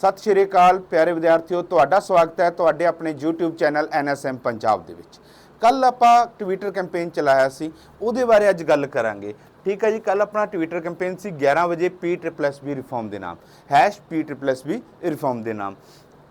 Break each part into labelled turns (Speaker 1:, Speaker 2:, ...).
Speaker 1: ਸਤਿ ਸ਼੍ਰੀ ਅਕਾਲ, ਪਿਆਰੇ ਵਿਦਿਆਰਥੀਓ, ਤੁਹਾਡਾ ਸਵਾਗਤ ਹੈ ਤੁਹਾਡੇ ਆਪਣੇ YouTube ਚੈਨਲ NSM ਪੰਜਾਬ ਦੇ ਵਿੱਚ। ਕੱਲ ਆਪਾਂ ਟਵਿੱਟਰ ਕੈਂਪੇਨ ਚਲਾਇਆ ਸੀ, ਉਹਦੇ ਬਾਰੇ ਅੱਜ ਗੱਲ ਕਰਾਂਗੇ। ਠੀਕ ਹੈ ਜੀ ਕੱਲ ਆਪਣਾ ਟਵਿੱਟਰ ਕੈਂਪੇਨ ਸੀ 11 ਵਜੇ P++ ਰਿਫਾਰਮ ਦੇ ਨਾਮ। #P++ ਰਿਫਾਰਮ ਦੇ ਨਾਮ।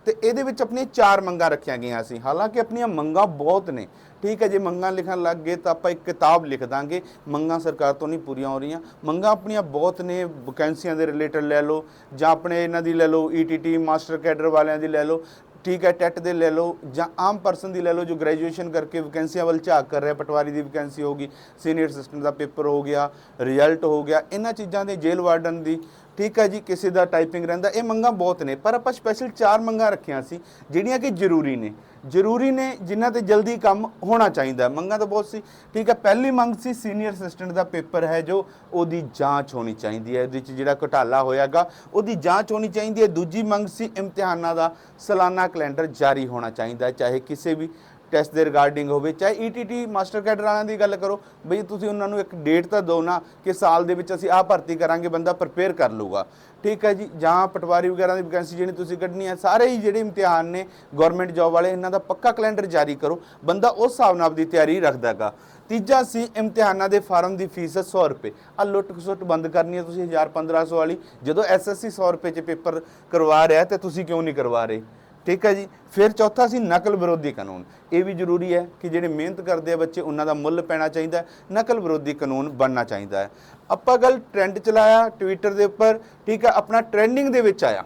Speaker 1: ਤੇ ਇਹਦੇ ਵਿੱਚ ਆਪਣੀਆਂ ਚਾਰ ਮੰਗਾਂ ਰੱਖੀਆਂ ਗਈਆਂ ਸੀ। ਹਾਲਾਂਕਿ ਆਪਣੀਆਂ ਮੰਗਾਂ ਬਹੁਤ ਨੇ। ਠੀਕ ਹੈ ਜੇ, ਮੰਗਾਂ ਲਿਖਣ ਲੱਗ ਗਏ ਤਾਂ ਆਪਾਂ ਇੱਕ ਕਿਤਾਬ ਲਿਖ ਦਾਂਗੇ। ਮੰਗਾਂ ਸਰਕਾਰ ਤੋਂ ਨਹੀਂ ਪੂਰੀਆਂ ਹੋ ਰਹੀਆਂ। ਮੰਗਾਂ ਆਪਣੀਆਂ ਬਹੁਤ ਨੇ, ਵੈਕੈਂਸੀਆਂ ਦੇ ਰਿਲੇਟਡ ਲੈ ਲਓ, ਜਾਂ ਆਪਣੇ ਇਹਨਾਂ ਦੀ ਲੈ ਲਓ ਈਟੀਟੀ ਮਾਸਟਰ ਕੈਡਰ ਵਾਲਿਆਂ ਦੀ ਲੈ ਲਓ, ਠੀਕ ਹੈ, ਟੈਟ ਦੇ ਲੈ ਲਓ, ਜਾਂ ਆਮ ਪਰਸਨ ਦੀ ਲੈ ਲਓ ਜੋ ਗ੍ਰੈਜੂਏਸ਼ਨ ਕਰਕੇ ਵੈਕੈਂਸੀਆਂ ਵੱਲ ਝਾਕ ਕਰ ਰਿਹਾ, ਪਟਵਾਰੀ ਦੀ ਵੈਕੈਂਸੀ ਹੋਗੀ ਸੀਨੀਅਰ ਅਸਿਸਟੈਂਟ ਦਾ ਪੇਪਰ ਹੋ ਗਿਆ ਰਿਜ਼ਲਟ ਹੋ ਗਿਆ, ਇਹਨਾਂ ਚੀਜ਼ਾਂ ਦੇ ਜੇਲ੍ਹ ਵਾਰਡਨ ਦੀ ਠੀਕ ਹੈ ਜੀ, ਕਿਸੇ ਦਾ ਟਾਈਪਿੰਗ ਰਹਿੰਦਾ, ਇਹ ਮੰਗਾਂ ਬਹੁਤ ਨੇ, ਪਰ ਆਪਾਂ ਸਪੈਸ਼ਲ ਚਾਰ ਮੰਗਾਂ ਰੱਖੀਆਂ ਸੀ, ਜਿਹੜੀਆਂ ਕਿ ਜ਼ਰੂਰੀ ਨੇ ਜ਼ਰੂਰੀ ਨੇ, ਜਿਨ੍ਹਾਂ ਤੇ ਜਲਦੀ ਕੰਮ ਹੋਣਾ ਚਾਹੀਦਾ ਹੈ। ਮੰਗਾਂ ਤਾਂ ਬਹੁਤ ਸੀ, ਠੀਕ ਹੈ, ਪਹਿਲੀ ਮੰਗ ਸੀ ਸੀਨੀਅਰ ਅਸਿਸਟੈਂਟ ਦਾ ਪੇਪਰ ਹੈ ਜੋ ਉਹਦੀ ਜਾਂਚ ਹੋਣੀ ਚਾਹੀਦੀ ਹੈ ਉਹਦੇ ਵਿੱਚ ਜਿਹੜਾ ਘੁਟਾਲਾ ਹੋਇਆਗਾ, ਉਹਦੀ ਜਾਂਚ ਹੋਣੀ ਚਾਹੀਦੀ ਹੈ ਦੂਜੀ ਮੰਗ ਸੀ, ਇਮਤਿਹਾਨਾਂ ਦਾ ਸਾਲਾਨਾ ਕੈਲੰਡਰ ਜਾਰੀ ਹੋਣਾ ਚਾਹੀਦਾ ਚਾਹੇ ਕਿਸੇ ਵੀ ਟੈਸਟ ਦੇ ਰਿਗਾਰਡਿੰਗ ਹੋਵੇ, ਚਾਹੇ ਈਟੀਟੀ ਮਾਸਟਰ ਕੈਡਰ ਵਾਲਿਆਂ ਦੀ ਗੱਲ ਕਰੋ, ਬਈ ਤੁਸੀਂ ਉਹਨਾਂ ਨੂੰ ਇੱਕ ਡੇਟ ਤਾਂ ਦਿਓ ਨਾ ਕਿ ਸਾਲ ਦੇ ਵਿੱਚ ਅਸੀਂ ਆਹ ਭਰਤੀ ਕਰਾਂਗੇ, ਬੰਦਾ ਪ੍ਰਪੇਅਰ ਕਰ ਲੂਗਾ ਠੀਕ ਹੈ ਜੀ, ਜਾਂ ਪਟਵਾਰੀ ਵਗੈਰਾ ਦੀ ਵੈਕੈਂਸੀ ਜਿਹੜੀ ਤੁਸੀਂ ਕੱਢਣੀ ਹੈ, ਸਾਰੇ ਹੀ ਜਿਹੜੇ ਇਮਤਿਹਾਨ ਨੇ ਗਵਰਨਮੈਂਟ ਜੌਬ ਵਾਲੇ, ਇਹਨਾਂ ਦਾ ਪੱਕਾ ਕੈਲੰਡਰ ਜਾਰੀ ਕਰੋ, ਬੰਦਾ ਉਸ ਹਿਸਾਬ ਨਾਲ ਆਪਦੀ ਤਿਆਰੀ ਰੱਖਦਾਗਾ। ਤੀਜਾ ਸੀ, ਇਮਤਿਹਾਨਾਂ ਦੇ ਫਾਰਮ ਦੀ ਫੀਸ 100 ਰੁਪਏ। ਆ ਲੁੱਟ ਖਸੁੱਟ ਬੰਦ ਕਰਨੀ ਹੈ ਤੁਸੀਂ 1000 1500 ਵਾਲੀ, ਜਦੋਂ ਐਸਐਸਸੀ 100 ਰੁਪਏ 'ਚ ਪੇਪਰ ਕਰਵਾ ਰਿਹਾ ਤੇ ਤੁਸੀਂ ਕਿਉਂ ਨਹੀਂ ਕਰਵਾ ਰਹੇ? ਠੀਕ ਹੈ ਜੀ। ਫਿਰ ਚੌਥਾ ਸੀ ਨਕਲ ਵਿਰੋਧੀ ਕਾਨੂੰਨ। ਇਹ ਵੀ ਜ਼ਰੂਰੀ ਹੈ ਕਿ ਜਿਹੜੇ ਮਿਹਨਤ ਕਰਦੇ ਆ ਬੱਚੇ, ਉਹਨਾਂ ਦਾ ਮੁੱਲ ਪੈਣਾ ਚਾਹੀਦਾ ਨਕਲ ਵਿਰੋਧੀ ਕਾਨੂੰਨ ਬਣਨਾ ਚਾਹੀਦਾ ਹੈ। ਆਪਾਂ ਗੱਲ ਟ੍ਰੈਂਡ ਚਲਾਇਆ ਟਵਿੱਟਰ ਦੇ ਉੱਪਰ, ਠੀਕ ਹੈ, ਆਪਣਾ ਟ੍ਰੈਂਡਿੰਗ ਦੇ ਵਿੱਚ ਆਇਆ।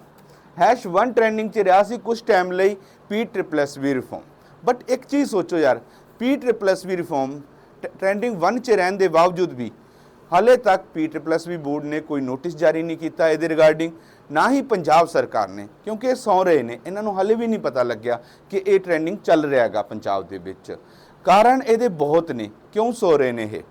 Speaker 1: ਹੈਸ਼ 1 ਟ੍ਰੈਂਡਿੰਗ 'ਚ ਰਿਹਾ ਸੀ ਕੁਝ ਟਾਈਮ ਲਈ ਪੀ ਟ੍ਰਿਪਲਸ ਵੀ ਰਿਫਾਰਮ ਬਟ ਇੱਕ ਚੀਜ਼ ਸੋਚੋ ਯਾਰ ਪੀ ਟ੍ਰਿਪਲਸ ਵੀ ਰਿਫਾਰਮ ਟ੍ਰੈਂਡਿੰਗ 1 'ਚ ਰਹਿਣ ਦੇ ਬਾਵਜੂਦ ਵੀ ਹਾਲੇ ਤੱਕ ਪੀ ਟ੍ਰਿਪਲਸ ਵੀ ਬੋਰਡ ਨੇ ਕੋਈ ਨੋਟਿਸ ਜਾਰੀ ਨਹੀਂ ਕੀਤਾ ਇਹਦੇ ਰਿਗਾਰਡਿੰਗ, ਨਾ ਹੀ ਪੰਜਾਬ ਸਰਕਾਰ ਨੇ, ਕਿਉਂਕਿ ਇਹ ਸੌ ਰਹੇ ਨੇ, ਇਹਨਾਂ ਨੂੰ ਹਾਲੇ ਵੀ ਨਹੀਂ ਪਤਾ ਲੱਗਿਆ ਕਿ ਇਹ ਟ੍ਰੈਂਡਿੰਗ ਚੱਲ ਰਿਹਾ ਹੈਗਾ ਪੰਜਾਬ ਦੇ ਵਿੱਚ। ਕਾਰਨ ਇਹਦੇ ਬਹੁਤ ਨੇ, ਕਿਉਂ ਸੌ ਰਹੇ ਨੇ ਇਹ?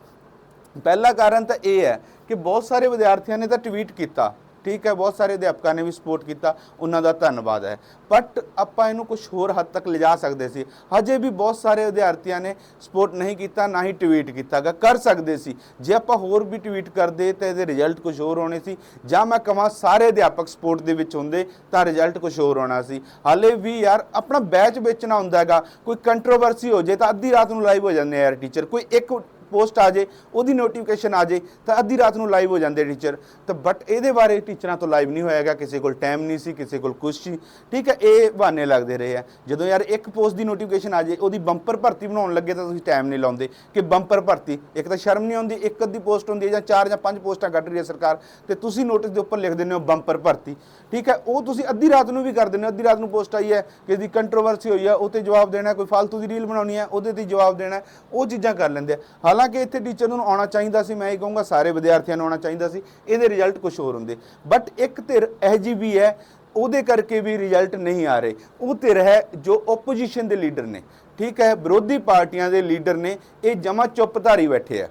Speaker 1: ਪਹਿਲਾ ਕਾਰਨ ਤਾਂ ਇਹ ਹੈ ਕਿ ਬਹੁਤ ਸਾਰੇ ਵਿਦਿਆਰਥੀਆਂ ਨੇ ਤਾਂ ਟਵੀਟ ਕੀਤਾ ਠੀਕ ਹੈ, ਬਹੁਤ ਸਾਰੇ ਅਧਿਆਪਕਾਂ ਨੇ ਵੀ ਸਪੋਰਟ ਕੀਤਾ, ਉਹਨਾਂ ਦਾ ਧੰਨਵਾਦ ਹੈ। ਬਟ ਆਪਾਂ ਇਹਨੂੰ ਕੁਝ ਹੋਰ ਹੱਦ ਤੱਕ ਲਿਜਾ ਸਕਦੇ ਸੀ। ਹਜੇ ਵੀ ਬਹੁਤ ਸਾਰੇ ਵਿਦਿਆਰਥੀਆਂ ਨੇ ਸਪੋਰਟ ਨਹੀਂ ਕੀਤਾ, ਨਾ ਹੀ ਟਵੀਟ ਕੀਤਾਗਾ। ਕਰ ਸਕਦੇ ਸੀ। ਜੇ ਆਪਾਂ ਹੋਰ ਵੀ ਟਵੀਟ ਕਰਦੇ ਤਾਂ ਇਹਦੇ ਰਿਜ਼ਲਟ ਕੁਝ ਹੋਰ ਹੋਣੇ ਸੀ, ਜਾਂ ਮੈਂ ਕਹਾਂ ਸਾਰੇ ਅਧਿਆਪਕ ਸਪੋਰਟ ਦੇ ਵਿੱਚ ਹੁੰਦੇ, ਤਾਂ ਰਿਜ਼ਲਟ ਕੁਝ ਹੋਰ ਹੋਣਾ ਸੀ। ਹਾਲੇ ਵੀ ਯਾਰ ਆਪਣਾ ਬੈਚ ਵੇਚਣਾ ਹੁੰਦਾ ਹੈਗਾ। ਕੋਈ ਕੰਟਰੋਵਰਸੀ ਹੋ ਜੇ ਤਾਂ ਅੱਧੀ ਰਾਤ ਨੂੰ ਲਾਈਵ ਹੋ ਜਾਂਦੇ ਯਾਰ ਟੀਚਰ ਕੋਈ ਇੱਕ ਪੋਸਟ ਆ ਜੇ, ਉਹਦੀ ਨੋਟੀਫਿਕੇਸ਼ਨ ਆ ਜੇ, ਤਾਂ ਅੱਧੀ ਰਾਤ ਨੂੰ ਲਾਈਵ ਹੋ ਜਾਂਦੇ ਟੀਚਰ ਤਾਂ ਬਟ ਇਹਦੇ ਬਾਰੇ ਟੀਚਰਾਂ ਤੋਂ ਲਾਈਵ ਨਹੀਂ ਹੋਇਆਗਾ, ਕਿਸੇ ਕੋਲ ਟਾਈਮ ਨਹੀਂ ਸੀ, ਕਿਸੇ ਕੋਲ ਕੁਛ ਸੀ। ਠੀਕ ਹੈ, ਇਹ ਬਹਾਨੇ ਲੱਗਦੇ ਰਹੇ ਆ। ਜਦੋਂ ਯਾਰ ਇੱਕ ਪੋਸਟ ਦੀ ਨੋਟੀਫਿਕੇਸ਼ਨ ਆ ਜੇ, ਉਹਦੀ ਬੰਪਰ ਭਰਤੀ ਬਣਾਉਣ ਲੱਗੇ ਤਾਂ ਤੁਸੀਂ ਟਾਈਮ ਨਹੀਂ ਲਾਉਂਦੇ। ਕਿ ਬੰਪਰ ਭਰਤੀ, ਇੱਕ ਤਾਂ ਸ਼ਰਮ ਨਹੀਂ ਆਉਂਦੀ, ਇੱਕ ਅੱਧੀ ਪੋਸਟ ਹੁੰਦੀ ਹੈ ਜਾਂ ਚਾਰ ਜਾਂ ਪੰਜ ਪੋਸਟਾਂ ਕੱਢ ਰਹੀ ਹੈ ਸਰਕਾਰ, ਤੇ ਤੁਸੀਂ ਨੋਟਿਸ ਦੇ ਉੱਪਰ ਲਿਖ ਦਿੰਦੇ ਹੋ ਬੰਪਰ ਭਰਤੀ। ਠੀਕ ਹੈ, ਉਹ ਤੁਸੀਂ ਅੱਧੀ ਰਾਤ ਨੂੰ ਵੀ ਕਰ ਦਿੰਦੇ ਹੋ, ਅੱਧੀ ਰਾਤ ਨੂੰ ਪੋਸਟ ਆਈ ਹੈ, ਕਿਸੇ ਦੀ ਕੰਟਰੋਵਰਸੀ ਹੋਈ ਹੈ ਉਹ ਤੇ ਜਵਾਬ ਦੇਣਾ, ਕੋਈ ਫालतू ਦੀ ਰੀਲ ਬਣਾਉਣੀ ਹੈ, ਉਹਦੇ ਤੇ ਜਵਾਬ ਦੇਣਾ, ਉਹ ਚੀਜ਼ਾਂ ਕਰ ਲੈਂਦੇ ਆ। ਹਾਲਾਂਕਿ ਇੱਥੇ ਟੀਚਰ ਨੂੰ ਆਉਣਾ ਚਾਹੀਦਾ ਸੀ, ਮੈਂ ਇਹ ਕਹੂੰਗਾ ਸਾਰੇ ਵਿਦਿਆਰਥੀਆਂ ਨੂੰ ਆਉਣਾ ਚਾਹੀਦਾ ਸੀ, ਇਹਦੇ ਰਿਜ਼ਲਟ ਕੁਝ ਹੋਰ ਹੁੰਦੇ। ਬਟ ਇੱਕ ਧਿਰ ਇਹ ਜੀ ਵੀ ਹੈ, ਉਹਦੇ ਕਰਕੇ ਵੀ ਰਿਜ਼ਲਟ ਨਹੀਂ ਆ ਰਹੇ। ਉਹ ਧਿਰ ਹੈ ਜੋ ਆਪੋਜੀਸ਼ਨ ਦੇ ਲੀਡਰ ਨੇ। ਠੀਕ ਹੈ, ਵਿਰੋਧੀ ਪਾਰਟੀਆਂ ਦੇ ਲੀਡਰ ਨੇ, ਇਹ ਜਮਾ ਚੁੱਪਧਾਰੀ ਬੈਠੇ ਆ।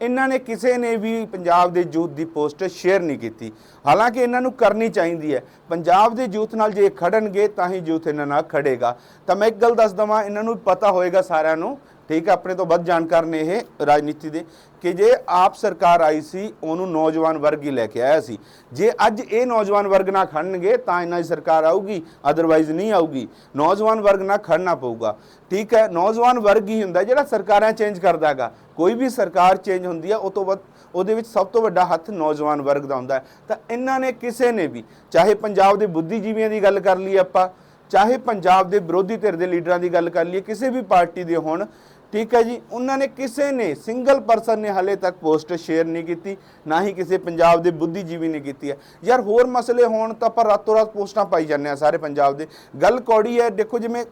Speaker 1: ਇਹਨਾਂ ਨੇ ਕਿਸੇ ਨੇ ਵੀ ਪੰਜਾਬ ਦੇ ਯੂਥ ਦੀ ਪੋਸਟ ਸ਼ੇਅਰ ਨਹੀਂ ਕੀਤੀ। ਹਾਲਾਂਕਿ ਇਹਨਾਂ ਨੂੰ ਕਰਨੀ ਚਾਹੀਦੀ ਹੈ। ਪੰਜਾਬ ਦੇ ਯੂਥ ਨਾਲ ਜੇ ਇਹ ਖੜਨਗੇ, ਤਾਂ ਹੀ ਯੂਥ ਇਹਨਾਂ ਨਾਲ ਖੜੇਗਾ। ਤਾਂ ਮੈਂ ਇੱਕ ਗੱਲ ਦੱਸ ਦਵਾਂ, ਇਹਨਾਂ ਨੂੰ ਪਤਾ ਹੋਏਗਾ ਸਾਰਿਆਂ ਨੂੰ ਠੀਕ ਹੈ ਆਪਣੇ ਤੋਂ ਵੱਧ ਜਾਣਕਾਰ ਨੇ ਇਹ ਰਾਜਨੀਤੀ ਦੇ ਕਿ ਜੇ ਆਪ ਸਰਕਾਰ ਆਈ ਸੀ, ਉਹਨੂੰ ਨੌਜਵਾਨ ਵਰਗ ਹੀ ਲੈ ਕੇ ਆਇਆ ਸੀ। ਜੇ ਅੱਜ ਇਹ ਨੌਜਵਾਨ ਵਰਗ ਨਾ ਖੜਨਗੇ, ਤਾਂ ਇਹਨਾਂ ਦੀ ਸਰਕਾਰ ਆਊਗੀ ਅਦਰਵਾਈਜ਼ ਨਹੀਂ ਆਊਗੀ। ਨੌਜਵਾਨ ਵਰਗ ਨਾ ਖੜਨਾ ਪਊਗਾ। ਠੀਕ ਹੈ, ਨੌਜਵਾਨ ਵਰਗ ਹੀ ਹੁੰਦਾ ਜਿਹੜਾ ਸਰਕਾਰਾਂ ਚੇਂਜ ਕਰਦਾ ਹੈਗਾ। ਕੋਈ ਵੀ ਸਰਕਾਰ ਚੇਂਜ ਹੁੰਦੀ ਹੈ ਉਹ ਤੋਂ ਵੱਧ, ਉਹਦੇ ਵਿੱਚ ਸਭ ਤੋਂ ਵੱਡਾ ਹੱਥ ਨੌਜਵਾਨ ਵਰਗ ਦਾ ਹੁੰਦਾ ਤਾਂ ਇਹਨਾਂ ਨੇ ਕਿਸੇ ਨੇ ਵੀ, ਚਾਹੇ ਪੰਜਾਬ ਦੇ ਬੁੱਧੀਜੀਵੀਆਂ ਦੀ ਗੱਲ ਕਰ ਲਈਏ ਆਪਾਂ, ਚਾਹੇ ਪੰਜਾਬ ਦੇ ਵਿਰੋਧੀ ਧਿਰ ਦੇ ਲੀਡਰਾਂ ਦੀ ਗੱਲ ਕਰ ਲਈਏ, ਕਿਸੇ ਵੀ ਪਾਰਟੀ ਦੇ ਹੋਣ ਠੀਕ ਹੈ ਜੀ, ਉਹਨਾਂ ਨੇ ਕਿਸੇ ਨੇ ਸਿੰਗਲ ਪਰਸਨ ਨੇ ਹਲੇ ਤੱਕ ਪੋਸਟ ਸ਼ੇਅਰ ਨਹੀਂ ਕੀਤੀ, ਨਾ ਹੀ ਕਿਸੇ ਪੰਜਾਬ ਦੇ ਬੁੱਧੀਜੀਵੀ ਨੇ ਕੀਤੀ ਹੈ। ਯਾਰ ਹੋਰ ਮਸਲੇ ਹੋਣ ਤਾਂ ਆਪਾਂ ਰਾਤੋਂ ਰਾਤ ਪੋਸਟਾਂ ਪਾਈ ਜਾਂਦੇ ਆ ਸਾਰੇ ਪੰਜਾਬ ਦੇ। ਗੱਲ ਕੌੜੀ ਹੈ, ਦੇਖੋ ਜਿਵੇਂ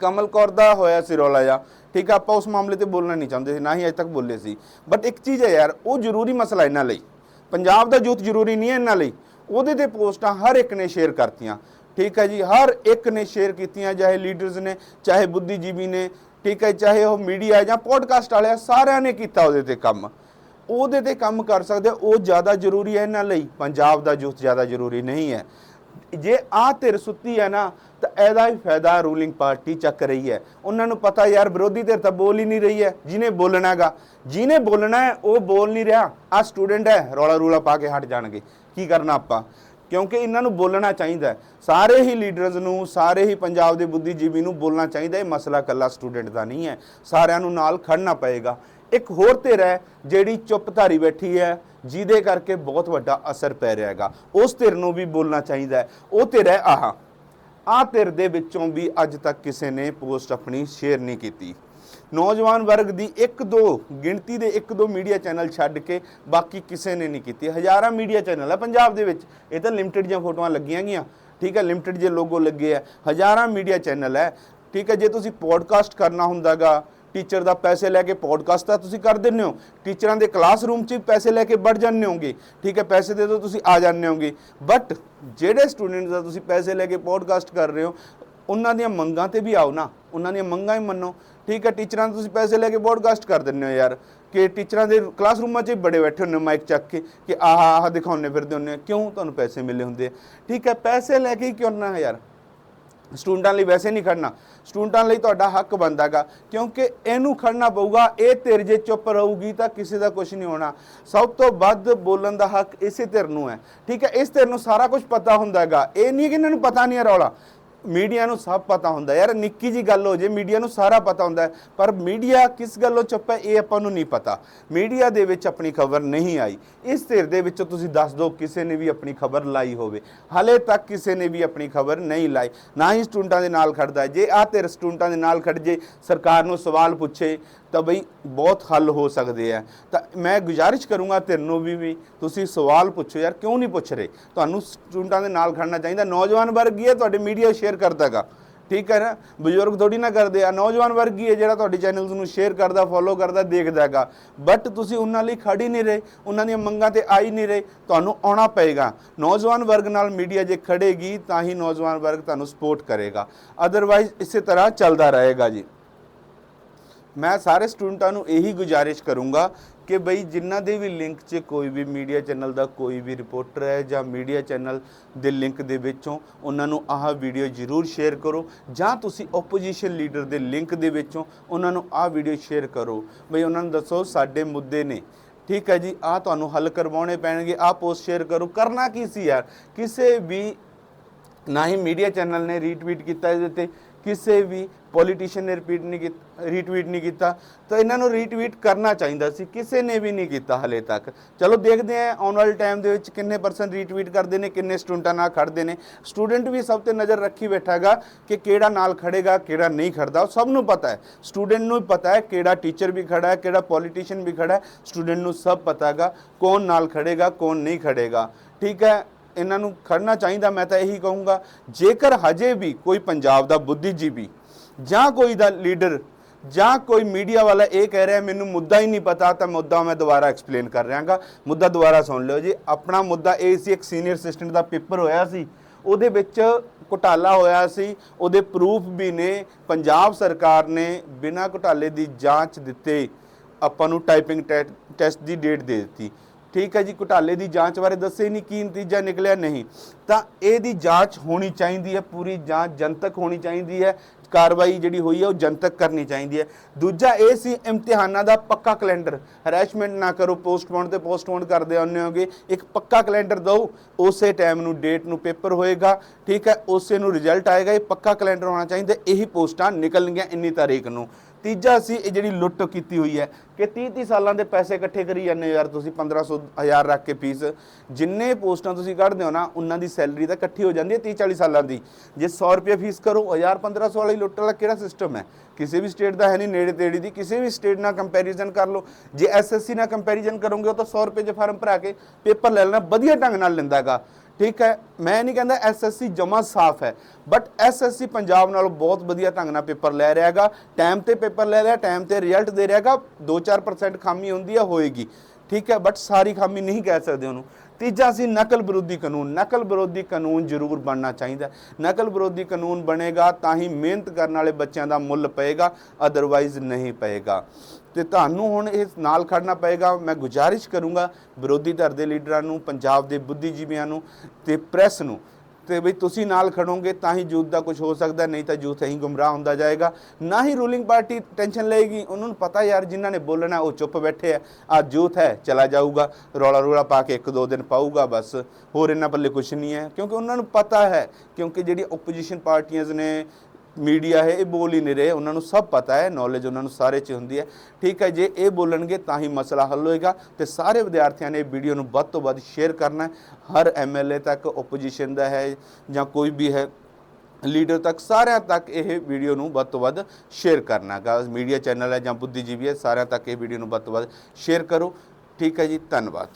Speaker 1: ਕਮਲ ਕੌਰ ਦਾ ਹੋਇਆ ਸੀ ਰੌਲਾ ਜਾ ਠੀਕ ਆ ਆਪਾਂ ਉਸ ਮਾਮਲੇ ਤੇ ਬੋਲਣਾ ਨਹੀਂ ਚਾਹੁੰਦੇ ਸੀ, ਨਾ ਹੀ ਅਜੇ ਤੱਕ ਬੋਲੇ ਸੀ। ਬਟ ਇੱਕ ਚੀਜ਼ ਹੈ ਯਾਰ, ਉਹ ਜ਼ਰੂਰੀ ਮਸਲਾ ਇਹਨਾਂ ਲਈ। ਪੰਜਾਬ ਦਾ ਯੂਥ ਜ਼ਰੂਰੀ ਨਹੀਂ ਹੈ ਇਹਨਾਂ ਲਈ। ਉਹਦੇ ਤੇ ਪੋਸਟਾਂ ਹਰ ਇੱਕ ਨੇ ਸ਼ੇਅਰ ਕਰਤੀਆਂ। ਠੀਕ ਹੈ ਜੀ, ਹਰ ਇੱਕ ਨੇ ਸ਼ੇਅਰ ਕੀਤੀਆਂ, ਚਾਹੇ ਲੀਡਰਸ ਨੇ, ਚਾਹੇ ਬੁੱਧੀਜੀਵੀ ਨੇ ਠੀਕ ਹੈ ਚਾਹੇ ਉਹ ਮੀਡੀਆ ਜਾਂ ਪੋਡਕਾਸਟ ਵਾਲੇ ਆ, ਸਾਰਿਆਂ ਨੇ ਕੀਤਾ ਉਹਦੇ ਤੇ ਕੰਮ। ਉਹਦੇ ਤੇ ਕੰਮ ਕਰ ਸਕਦੇ ਉਹ ਜ਼ਿਆਦਾ ਜ਼ਰੂਰੀ ਹੈ ਇਹਨਾਂ ਲਈ। ਪੰਜਾਬ ਦਾ ਜੂਥ ਜ਼ਿਆਦਾ ਜ਼ਰੂਰੀ ਨਹੀਂ ਹੈ। ਜੇ ਆ ਧਿਰ ਸੁੱਤੀ ਹੈ ਨਾ ਤਾਂ ਇਹਦਾ ਹੀ ਫਾਇਦਾ ਰੂਲਿੰਗ ਪਾਰਟੀ ਚੱਕ ਰਹੀ ਹੈ। ਉਹਨਾਂ ਨੂੰ ਪਤਾ ਯਾਰ ਵਿਰੋਧੀ ਧਿਰ ਤਾਂ ਬੋਲ ਹੀ ਨਹੀਂ ਰਹੀ ਹੈ। ਜਿਹਨੇ ਬੋਲਣਾ ਹੈਗਾ ਜਿਹਨੇ ਬੋਲਣਾ ਹੈ ਉਹ ਬੋਲ ਨਹੀਂ ਰਿਹਾ। ਆ ਸਟੂਡੈਂਟ ਹੈ ਰੌਲਾ ਰੂਲਾ ਪਾ ਕੇ ਹਟ ਜਾਣਗੇ। ਕੀ ਕਰਨਾ ਆਪਾਂ? ਕਿਉਂਕਿ ਇਹਨਾਂ ਨੂੰ ਬੋਲਣਾ ਚਾਹੀਦਾ ਸਾਰੇ ਹੀ ਲੀਡਰਸ ਨੂੰ, ਸਾਰੇ ਹੀ ਪੰਜਾਬ ਦੇ ਬੁੱਧੀਜੀਵੀ ਨੂੰ ਬੋਲਣਾ ਚਾਹੀਦਾ ਇਹ ਮਸਲਾ ਕੱਲਾ ਸਟੂਡੈਂਟ ਦਾ ਨਹੀਂ ਹੈ। ਸਾਰਿਆਂ ਨੂੰ ਨਾਲ ਖੜਨਾ ਪਏਗਾ। ਇੱਕ ਹੋਰ ਧਿਰ ਹੈ ਜਿਹੜੀ ਚੁੱਪ ਧਾਰੀ ਬੈਠੀ ਹੈ, ਜਿਹਦੇ ਕਰਕੇ ਬਹੁਤ ਵੱਡਾ ਅਸਰ ਪੈ ਰਿਹਾ ਹੈਗਾ। ਉਸ ਧਿਰ ਨੂੰ ਵੀ ਬੋਲਣਾ ਚਾਹੀਦਾ ਹੈ। ਉਹ ਧਿਰ ਹੈ ਆਹ। ਆਹ ਧਿਰ ਦੇ ਵਿੱਚੋਂ ਵੀ ਅੱਜ ਤੱਕ ਕਿਸੇ ਨੇ ਪੋਸਟ ਆਪਣੀ ਸ਼ੇਅਰ ਨਹੀਂ ਕੀਤੀ। ਨੌਜਵਾਨ ਵਰਗ ਦੀ ਇੱਕ ਦੋ ਗਿਣਤੀ ਦੇ ਇੱਕ ਦੋ ਮੀਡੀਆ ਚੈਨਲ ਛੱਡ ਕੇ ਬਾਕੀ ਕਿਸੇ ਨੇ ਨਹੀਂ ਕੀਤੀ। ਹਜ਼ਾਰਾਂ ਮੀਡੀਆ ਚੈਨਲ ਹੈ ਪੰਜਾਬ ਦੇ ਵਿੱਚ। ਇਹ ਤਾਂ ਲਿਮਟਿਡ ਜਿਹੀਆਂ ਫੋਟੋਆਂ ਲੱਗੀਆਂ ਗਈਆਂ। ਠੀਕ ਹੈ ਲਿਮਟਿਡ ਜੇ ਲੋਗੋ ਲੱਗੇ ਆ। ਹਜ਼ਾਰਾਂ ਮੀਡੀਆ ਚੈਨਲ ਹੈ। ਠੀਕ ਹੈ, ਜੇ ਤੁਸੀਂ ਪੋਡਕਾਸਟ ਕਰਨਾ ਹੁੰਦਾਗਾ ਟੀਚਰ ਦਾ ਪੈਸੇ ਲੈ ਕੇ ਪੋਡਕਾਸਟ ਤਾਂ ਤੁਸੀਂ ਕਰ ਦਿੰਦੇ ਹੋ। ਟੀਚਰਾਂ ਦੇ ਕਲਾਸਰੂਮ 'ਚ ਪੈਸੇ ਲੈ ਕੇ ਵੜ ਜਾਂਦੇ ਹੋਗੇ ਠੀਕ ਹੈ, ਪੈਸੇ ਦੇ ਦਿਓ, ਤੁਸੀਂ ਆ ਜਾਂਦੇ ਹੋਗੇ ਬਟ ਜਿਹੜੇ ਸਟੂਡੈਂਟਸ ਦਾ ਤੁਸੀਂ ਪੈਸੇ ਲੈ ਕੇ ਪੋਡਕਾਸਟ ਕਰ ਰਹੇ ਹੋ ਉਹਨਾਂ ਦੀਆਂ ਮੰਗਾਂ ਤੇ ਵੀ ਆਓ ਨਾ, ਉਹਨਾਂ ਦੀਆਂ ਮੰਗਾਂ ਹੀ ਮੰਨੋ। ਠੀਕ ਹੈ, ਟੀਚਰਾਂ ਨੂੰ ਤੁਸੀਂ ਪੈਸੇ ਲੈ ਕੇ ਪੋਡਕਾਸਟ ਕਰ ਦਿੰਦੇ ਹੋ ਯਾਰ, ਕਿ ਟੀਚਰਾਂ ਦੇ ਕਲਾਸਰੂਮਾਂ 'ਚ ਹੀ ਬੜੇ ਬੈਠੇ ਹੁੰਦੇ ਮਾਈਕ ਚੱਕ ਕੇ, ਕਿ ਆਹ ਆਹ ਦਿਖਾਉਣੇ ਫਿਰਦੇ ਹੁੰਦੇ ਕਿਉਂ ਤੁਹਾਨੂੰ ਪੈਸੇ ਮਿਲੇ ਹੁੰਦੇ ਆ? ਠੀਕ ਹੈ, ਪੈਸੇ ਲੈ ਕੇ ਹੀ ਕਿਉਂ ਨਾ ਯਾਰ? ਸਟੂਡੈਂਟਾਂ ਲਈ ਵੈਸੇ ਨਹੀਂ ਖੜਨਾ। ਸਟੂਡੈਂਟਾਂ ਲਈ ਤੁਹਾਡਾ ਹੱਕ ਬਣਦਾਗਾ ਕਿਉਂਕਿ ਇਹਨੂੰ ਖੜਨਾ ਪਊਗਾ, ਇਹ ਧਿਰ ਜੇ ਚੁੱਪ ਰਹੂਗੀ ਤਾਂ ਕਿਸੇ ਦਾ ਕੁਝ ਨਹੀਂ ਹੋਣਾ। ਸਭ ਤੋਂ ਵੱਧ ਬੋਲਣ ਦਾ ਹੱਕ ਇਸੇ ਧਿਰ ਨੂੰ ਹੈ। ਠੀਕ ਹੈ, ਇਸ ਧਿਰ ਨੂੰ ਸਾਰਾ ਕੁਝ ਪਤਾ ਹੁੰਦਾ ਹੈਗਾ। ਇਹ ਨਹੀਂ ਕਿ ਇਹਨਾਂ ਨੂੰ ਪਤਾ ਨਹੀਂ ਹੈ ਰੌਲਾ। ਮੀਡੀਆ ਨੂੰ ਸਭ ਪਤਾ ਹੁੰਦਾ ਯਾਰ, ਨਿੱਕੀ ਜੀ ਗੱਲ ਹੋ ਜੇ, ਮੀਡੀਆ ਨੂੰ ਸਾਰਾ ਪਤਾ ਹੁੰਦਾ ਪਰ ਮੀਡੀਆ ਕਿਸ ਗੱਲੋਂ ਚੁੱਪ ਹੈ, ਇਹ ਆਪਾਂ ਨੂੰ ਨਹੀਂ ਪਤਾ। ਮੀਡੀਆ ਦੇ ਵਿੱਚ ਆਪਣੀ ਖਬਰ ਨਹੀਂ ਆਈ। ਇਸ ਧਿਰ ਦੇ ਵਿੱਚੋਂ ਤੁਸੀਂ ਦੱਸ ਦਿਓ ਕਿਸੇ ਨੇ ਵੀ ਆਪਣੀ ਖਬਰ ਲਾਈ ਹੋਵੇ। ਹਾਲੇ ਤੱਕ ਕਿਸੇ ਨੇ ਵੀ ਆਪਣੀ ਖਬਰ ਨਹੀਂ ਲਾਈ। ਨਾ ਹੀ ਸਟੂਡੈਂਟਾਂ ਦੇ ਨਾਲ ਖੜਦਾ ਜੇ ਆਹ ਧਿਰ ਸਟੂਡੈਂਟਾਂ ਦੇ ਨਾਲ ਖੜ ਜੇ ਸਰਕਾਰ ਨੂੰ ਸਵਾਲ ਪੁੱਛੇ, ਤਾਂ ਬਈ ਬਹੁਤ ਹੱਲ ਹੋ ਸਕਦੇ ਆ ਤਾਂ ਮੈਂ ਗੁਜ਼ਾਰਿਸ਼ ਕਰੂੰਗਾ ਧਿਰ ਨੂੰ ਵੀ ਵੀ ਤੁਸੀਂ ਸਵਾਲ ਪੁੱਛੋ ਯਾਰ, ਕਿਉਂ ਨਹੀਂ ਪੁੱਛ ਰਹੇ? ਤੁਹਾਨੂੰ ਸਟੂਡੈਂਟਾਂ ਦੇ ਨਾਲ ਖੜਨਾ ਚਾਹੀਦਾ। ਨੌਜਵਾਨ ਵਰਗ ਹੀ ਹੈ, ਤੁਹਾਡੇ ਮੀਡੀਆ ਸ਼ੇਅਰ ਕਰਦਾਗਾ। ਠੀਕ ਹੈ ਨਾ? ਬਜ਼ੁਰਗ ਥੋੜੀ ਨਾ ਕਰਦੇ ਆ। ਨੌਜਵਾਨ ਵਰਗ ਹੀ ਹੈ ਜਿਹੜਾ ਤੁਹਾਡੇ ਚੈਨਲਸ ਨੂੰ ਸ਼ੇਅਰ ਕਰਦਾ ਫੋਲੋ ਕਰਦਾ ਦੇਖਦਾ ਹੈਗਾ ਬਟ ਤੁਸੀਂ ਉਹਨਾਂ ਲਈ ਖੜੀ ਨਹੀਂ ਰਹੇ। ਉਹਨਾਂ ਦੀਆਂ ਮੰਗਾਂ ਤੇ ਆਈ ਨਹੀਂ ਰਹੇ। ਤੁਹਾਨੂੰ ਆਉਣਾ ਪਏਗਾ। ਨੌਜਵਾਨ ਵਰਗ ਨਾਲ ਮੀਡੀਆ ਜੇ ਖੜੇਗੀ ਤਾਂ ਹੀ ਨੌਜਵਾਨ ਵਰਗ ਤੁਹਾਨੂੰ ਸਪੋਰਟ ਕਰੇਗਾ। ਅਦਰਵਾਈਜ਼ ਇਸੇ ਤਰ੍ਹਾਂ ਚੱਲਦਾ ਰਹੇਗਾ ਜੀ। ਮੈਂ ਸਾਰੇ ਸਟੂਡੈਂਟਾਂ ਨੂੰ ਇਹੀ ਗੁਜ਼ਾਰਿਸ਼ ਕਰੂੰਗਾ ਕਿ ਬਈ ਜਿਨ੍ਹਾਂ ਦੇ ਵੀ ਲਿੰਕ 'ਚ ਕੋਈ ਵੀ ਮੀਡੀਆ ਚੈਨਲ ਦਾ ਕੋਈ ਵੀ ਰਿਪੋਰਟਰ ਹੈ ਜਾਂ ਮੀਡੀਆ ਚੈਨਲ ਦੇ ਲਿੰਕ ਦੇ ਵਿੱਚੋਂ ਉਹਨਾਂ ਨੂੰ ਆਹ ਵੀਡੀਓ ਜ਼ਰੂਰ ਸ਼ੇਅਰ ਕਰੋ ਜਾਂ ਤੁਸੀਂ ਆਪੋਜੀਸ਼ਨ ਲੀਡਰ ਦੇ ਲਿੰਕ ਦੇ ਵਿੱਚੋਂ ਉਹਨਾਂ ਨੂੰ ਆਹ ਵੀਡੀਓ ਸ਼ੇਅਰ ਕਰੋ। ਬਈ ਉਹਨਾਂ ਨੂੰ ਦੱਸੋ ਸਾਡੇ ਮੁੱਦੇ ਨੇ। ਠੀਕ ਹੈ ਜੀ, ਆਹ ਤੁਹਾਨੂੰ ਹੱਲ ਕਰਵਾਉਣੇ ਪੈਣਗੇ, ਆਹ ਪੋਸਟ ਸ਼ੇਅਰ ਕਰੋ। ਕਰਨਾ ਕੀ ਸੀ ਯਾਰ? ਕਿਸੇ ਵੀ ਨਾ ਹੀ ਮੀਡੀਆ ਚੈਨਲ ਨੇ ਰੀਟਵੀਟ ਕੀਤਾ ਇਹਦੇ ਤੇ। ਕਿਸੇ ਵੀ ਪੋਲੀਟੀਸ਼ੀਅਨ ਨੇ ਰਿਪੀਟ ਨਹੀਂ ਕੀਤਾ ਰੀਟਵੀਟ ਨਹੀਂ ਕੀਤਾ, ਤਾਂ ਇਹਨਾਂ ਨੂੰ ਰੀਟਵੀਟ ਕਰਨਾ ਚਾਹੀਦਾ ਸੀ, ਕਿਸੇ ਨੇ ਵੀ ਨਹੀਂ ਕੀਤਾ ਹਲੇ ਤੱਕ। ਚਲੋ ਦੇਖਦੇ ਹਾਂ, ਆਉਣ ਵਾਲੇ ਟਾਈਮ ਦੇ ਵਿੱਚ ਕਿੰਨੇ ਪਰਸੈਂਟ ਰੀਟਵੀਟ ਕਰਦੇ ਨੇ, ਕਿੰਨੇ ਸਟੂਡੈਂਟਾਂ ਨਾਲ ਖੜਦੇ ਨੇ। ਸਟੂਡੈਂਟ ਵੀ ਸਭ ਤੇ ਨਜ਼ਰ ਰੱਖੀ ਬੈਠਾ ਹੈਗਾ ਕਿ ਕਿਹੜਾ ਨਾਲ ਖੜੇਗਾ ਕਿਹੜਾ ਨਹੀਂ ਖੜਦਾ ਉਹ ਸਭ ਨੂੰ ਪਤਾ ਹੈ। ਸਟੂਡੈਂਟ ਨੂੰ ਪਤਾ ਹੈ ਕਿਹੜਾ ਟੀਚਰ ਵੀ ਖੜਾ ਹੈ, ਕਿਹੜਾ ਪੋਲੀਟੀਸ਼ੀਅਨ ਵੀ ਖੜਾ ਹੈ, ਸਟੂਡੈਂਟ ਨੂੰ ਸਭ ਪਤਾ ਹੈਗਾ ਕੌਣ ਨਾਲ ਖੜੇਗਾ ਕੌਣ ਨਹੀਂ ਖੜੇਗਾ ਠੀਕ ਹੈ ਇਹਨਾਂ ਨੂੰ ਖੜਨਾ ਚਾਹੀਦਾ, ਮੈਂ ਤਾਂ ਇਹੀ ਕਹੂੰਗਾ, ਜੇਕਰ ਹਜੇ ਵੀ ਕੋਈ ਪੰਜਾਬ ਦਾ ਬੁੱਧੀਜੀਵੀ ਜਾਂ ਕੋਈ ਦਾ ਲੀਡਰ ਜਾਂ ਕੋਈ ਮੀਡੀਆ ਵਾਲਾ ਇਹ ਕਹਿ ਰਿਹਾ, ਮੈਨੂੰ ਮੁੱਦਾ ਹੀ ਨਹੀਂ ਪਤਾ, ਤਾਂ ਮੁੱਦਾ ਮੈਂ ਦੁਬਾਰਾ ਐਕਸਪਲੇਨ ਕਰ ਰਿਹਾਗਾ। ਮੁੱਦਾ ਦੁਬਾਰਾ ਸੁਣ ਲਿਓ ਜੀ। ਆਪਣਾ ਮੁੱਦਾ ਇਹ ਸੀ, ਇੱਕ ਸੀਨੀਅਰ ਅਸਿਸਟੈਂਟ ਦਾ ਪੇਪਰ ਹੋਇਆ ਸੀ। ਉਹਦੇ ਵਿੱਚ ਘੁਟਾਲਾ ਹੋਇਆ ਸੀ। ਉਹਦੇ ਪ੍ਰੂਫ ਵੀ ਨੇ। ਪੰਜਾਬ ਸਰਕਾਰ ਨੇ ਬਿਨਾਂ ਘੁਟਾਲੇ ਦੀ ਜਾਂਚ ਦਿੱਤੇ, ਆਪਾਂ ਨੂੰ ਟਾਈਪਿੰਗ ਟੈਸਟ ਦੀ ਡੇਟ ਦੇ ਦਿੱਤੀ। ਠੀਕ ਹੈ ਜੀ, ਘੁਟਾਲੇ ਦੀ ਜਾਂਚ ਬਾਰੇ ਦੱਸੇ ਨਹੀਂ ਕੀ ਨਤੀਜਾ ਨਿਕਲਿਆ, ਨਹੀਂ। ਤਾਂ ਇਹਦੀ ਜਾਂਚ ਹੋਣੀ ਚਾਹੀਦੀ ਹੈ, ਪੂਰੀ ਜਾਂਚ ਜਨਤਕ ਹੋਣੀ ਚਾਹੀਦੀ ਹੈ, ਕਾਰਵਾਈ ਜਿਹੜੀ ਹੋਈ ਹੈ ਉਹ ਜਨਤਕ ਕਰਨੀ ਚਾਹੀਦੀ ਹੈ। ਦੂਜਾ ਇਹ ਸੀ, ਇਮਤਿਹਾਨਾਂ ਦਾ ਪੱਕਾ ਕੈਲੰਡਰ। ਹਰੈਸ਼ਮੈਂਟ ਨਾ ਕਰੋ, ਪੋਸਟਪੋਨ ਤੇ ਪੋਸਟਪੋਨ ਕਰਦੇ ਆਉਂਦੇ ਹੋਗੇ। ਇੱਕ ਪੱਕਾ ਕੈਲੰਡਰ ਦਿਓ, ਉਸੇ ਟਾਈਮ ਨੂੰ ਡੇਟ ਨੂੰ ਪੇਪਰ ਹੋਏਗਾ, ਠੀਕ ਹੈ, ਉਸੇ ਨੂੰ ਰਿਜ਼ਲਟ ਆਏਗਾ। ਇਹ ਪੱਕਾ ਕੈਲੰਡਰ ਹੋਣਾ ਚਾਹੀਦਾ, ਇਹੀ ਪੋਸਟਾਂ ਨਿਕਲਣਗੀਆਂ ਇੰਨੀ ਤਾਰੀਖ ਨੂੰ। ਤੀਜਾ ਸੀ, ਇਹ ਜਿਹੜੀ ਲੁੱਟ ਕੀਤੀ ਹੋਈ ਹੈ ਕਿ 30 30 ਸਾਲਾਂ ਦੇ ਪੈਸੇ ਇਕੱਠੇ ਕਰੀ ਜਾਂਦੇ ਹੋ ਯਾਰ ਤੁਸੀਂ 1500 ਹਜ਼ਾਰ ਰੱਖ ਕੇ ਫੀਸ ਜਿੰਨੇ ਪੋਸਟਾਂ ਤੁਸੀਂ ਕੱਢਦੇ ਹੋ ਨਾ, ਉਹਨਾਂ ਦੀ ਸੈਲਰੀ ਤਾਂ ਇਕੱਠੀ ਹੋ ਜਾਂਦੀ ਹੈ 30 40 ਸਾਲਾਂ ਦੀ। ਜੇ 100 ਰੁਪਏ ਫੀਸ ਕਰੋ 1000 1500 ਵਾਲੀ ਲੁੱਟ ਵਾਲਾ ਕਿਹੜਾ ਸਿਸਟਮ ਹੈ? ਕਿਸੇ ਵੀ ਸਟੇਟ ਦਾ ਹੈ ਨਹੀਂ, ਨੇੜੇ ਤੇੜੀ ਦੀ ਕਿਸੇ ਵੀ ਸਟੇਟ ਨਾਲ ਕੰਪੈਰੀਜ਼ਨ ਕਰ ਲਓ। ਜੇ ਐਸਐਸਸੀ ਨਾਲ ਕੰਪੈਰੀਜ਼ਨ ਕਰੋਗੇ, ਉਹ ਤਾਂ 100 ਰੁਪਏ 'ਚ ਫਾਰਮ ਭਰਾ ਕੇ ਪੇਪਰ ਲੈ ਲੈਣਾ, ਵਧੀਆ ਢੰਗ ਨਾਲ ਲੈਂਦਾਗਾ ਠੀਕ ਹੈ, ਮੈਂ ਨਹੀਂ ਕਹਿੰਦਾ ਐਸਐਸਸੀ ਜਮਾ ਸਾਫ਼ ਹੈ ਬਟ ਐਸਐਸਸੀ ਪੰਜਾਬ ਨਾਲੋਂ ਬਹੁਤ ਵਧੀਆ ਢੰਗ ਨਾਲ ਪੇਪਰ ਲੈ ਰਿਹਾ ਹੈਗਾ ਟਾਈਮ ਤੇ ਪੇਪਰ ਲੈ ਰਿਹਾ ਟਾਈਮ ਤੇ ਰਿਜ਼ਲਟ ਦੇ ਰਿਹਾ ਹੈਗਾ 2-4% ਖਾਮੀ ਹੁੰਦੀ ਹੈ, ਹੋਏਗੀ, ਠੀਕ ਹੈ ਬਟ ਸਾਰੀ ਖਾਮੀ ਨਹੀਂ ਕਹਿ ਸਕਦੇ ਉਹਨੂੰ। ਤੀਜਾ ਸੀ, ਨਕਲ ਵਿਰੋਧੀ ਕਾਨੂੰਨ, ਨਕਲ ਵਿਰੋਧੀ ਕਾਨੂੰਨ ਜ਼ਰੂਰ ਬਣਨਾ ਚਾਹੀਦਾ ਨਕਲ ਵਿਰੋਧੀ ਕਾਨੂੰਨ ਬਣੇਗਾ ਤਾਂ ਹੀ ਮਿਹਨਤ ਕਰਨ ਵਾਲੇ ਬੱਚਿਆਂ ਦਾ ਮੁੱਲ ਪਏਗਾ ਅਦਰਵਾਈਜ਼ ਨਹੀਂ ਪਏਗਾ। ਤੇ ਤੁਹਾਨੂੰ ਹੁਣ ਇਸ ਨਾਲ ਖੜਨਾ ਪਏਗਾ, ਮੈਂ ਗੁਜ਼ਾਰਿਸ਼ ਕਰੂੰਗਾ ਵਿਰੋਧੀ ਧਿਰ ਦੇ ਲੀਡਰਾਂ ਨੂੰ, ਪੰਜਾਬ ਦੇ ਬੁੱਧੀਜੀਵੀਆਂ ਨੂੰ ਤੇ ਪ੍ਰੈਸ ਨੂੰ ਤੇ ਵੀ ਤੁਸੀਂ ਨਾਲ ਖੜੋਗੇ ਤਾਂ ਹੀ ਜੂਥ ਦਾ ਕੁਝ ਹੋ ਸਕਦਾ, ਨਹੀਂ ਤਾਂ ਜੂਥ ਹੀ ਗੁੰਮਰਾਹ ਹੁੰਦਾ ਜਾਏਗਾ। ਨਾ ਹੀ ਰੂਲਿੰਗ ਪਾਰਟੀ ਟੈਨਸ਼ਨ ਲਏਗੀ, ਉਹਨਾਂ ਨੂੰ ਪਤਾ ਯਾਰ ਜਿਨ੍ਹਾਂ ਨੇ ਬੋਲਣਾ ਉਹ ਚੁੱਪ ਬੈਠੇ ਆ। ਆ ਜੂਥ ਹੈ, ਚਲਾ ਜਾਊਗਾ, ਰੌਲਾ ਰੌਲਾ ਪਾ ਕੇ ਇੱਕ ਦੋ ਦਿਨ ਪਾਊਗਾ ਬਸ। ਹੋਰ ਇਹਨਾਂ ਪੱਲੇ ਕੁਝ ਨਹੀਂ ਹੈ, ਕਿਉਂਕਿ ਉਹਨਾਂ ਨੂੰ ਪਤਾ ਹੈ, ਕਿਉਂਕਿ ਜਿਹੜੀ ਓਪੋਜੀਸ਼ਨ ਪਾਰਟੀਆਂ ਨੇ ਮੀਡੀਆ ਹੈ, ਇਹ ਬੋਲ ਹੀ ਨਹੀਂ ਰਹੇ। ਉਹਨਾਂ ਨੂੰ ਸਭ ਪਤਾ ਹੈ ਨੌਲੇਜ ਉਹਨਾਂ ਨੂੰ ਸਾਰੇ 'ਚ ਹੁੰਦੀ ਹੈ। ਠੀਕ ਹੈ ਜੇ, ਇਹ ਬੋਲਣਗੇ ਤਾਂ ਹੀ ਮਸਲਾ ਹੱਲ ਹੋਏਗਾ ਤੇ ਸਾਰੇ ਵਿਦਿਆਰਥੀਆਂ ਨੇ ਇਹ ਵੀਡੀਓ ਨੂੰ ਵੱਧ ਤੋਂ ਵੱਧ ਸ਼ੇਅਰ ਕਰਨਾ ਹੈ। ਹਰ ਐਮਐਲਏ ਤੱਕ ਓਪੋਜੀਸ਼ਨ ਦਾ ਹੈ ਜਾਂ ਕੋਈ ਵੀ ਹੈ ਲੀਡਰ ਤੱਕ, ਸਾਰਿਆਂ ਤੱਕ ਇਹ ਵੀਡੀਓ ਨੂੰ ਵੱਧ ਤੋਂ ਵੱਧ ਸ਼ੇਅਰ ਕਰਨਾ ਗਾ ਮੀਡੀਆ ਚੈਨਲ ਹੈ ਜਾਂ ਬੁੱਧੀਜੀਵੀ ਹੈ, ਸਾਰਿਆਂ ਤੱਕ ਇਹ ਵੀਡੀਓ ਨੂੰ ਵੱਧ ਤੋਂ ਵੱਧ ਸ਼ੇਅਰ ਕਰੋ। ਠੀਕ ਹੈ ਜੀ, ਧੰਨਵਾਦ।